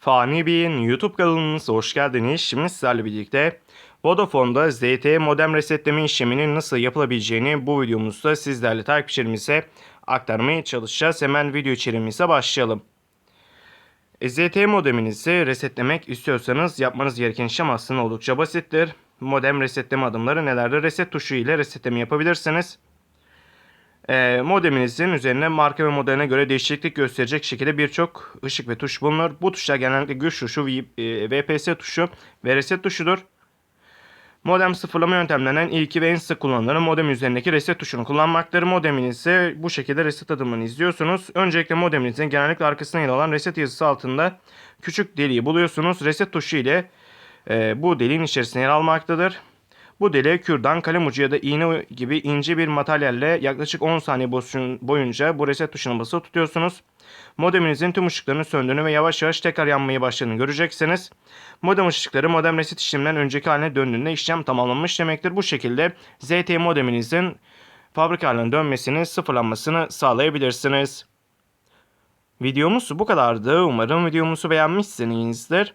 Fani Bey'in YouTube kanalınıza hoş geldiniz. Şimdi sizlerle birlikte Vodafone'da ZTE modem resetleme işleminin nasıl yapılabileceğini bu videomuzda sizlerle takipçilerimize aktarmaya çalışacağız. Hemen video içeriğimize başlayalım. ZTE modeminizi resetlemek istiyorsanız yapmanız gereken işlem aslında oldukça basittir. Modem resetleme adımları nelerdir? Reset tuşu ile resetleme yapabilirsiniz. E, modeminizin üzerine marka ve modeline göre değişiklik gösterecek şekilde birçok ışık ve tuş bulunur. Bu tuşlar genellikle güç tuşu, V- e, VPS tuşu ve reset tuşudur. Modem sıfırlama yöntemlerinden ilki ve en sık kullanılanı modem üzerindeki reset tuşunu kullanmaktır. Modeminizi bu şekilde reset adımını izliyorsunuz. Öncelikle modeminizin genellikle arkasına yer alan reset yazısı altında küçük deliği buluyorsunuz. Reset tuşu ile e, bu deliğin içerisine yer almaktadır. Bu deliğe kürdan, kalem ucu ya da iğne gibi ince bir materyalle yaklaşık 10 saniye boyun- boyunca bu reset tuşuna basılı tutuyorsunuz. Modeminizin tüm ışıklarının söndüğünü ve yavaş yavaş tekrar yanmaya başladığını göreceksiniz. Modem ışıkları modem reset işleminden önceki haline döndüğünde işlem tamamlanmış demektir. Bu şekilde ZTE modeminizin fabrika haline dönmesini, sıfırlanmasını sağlayabilirsiniz. Videomuz bu kadardı. Umarım videomuzu beğenmişsinizdir.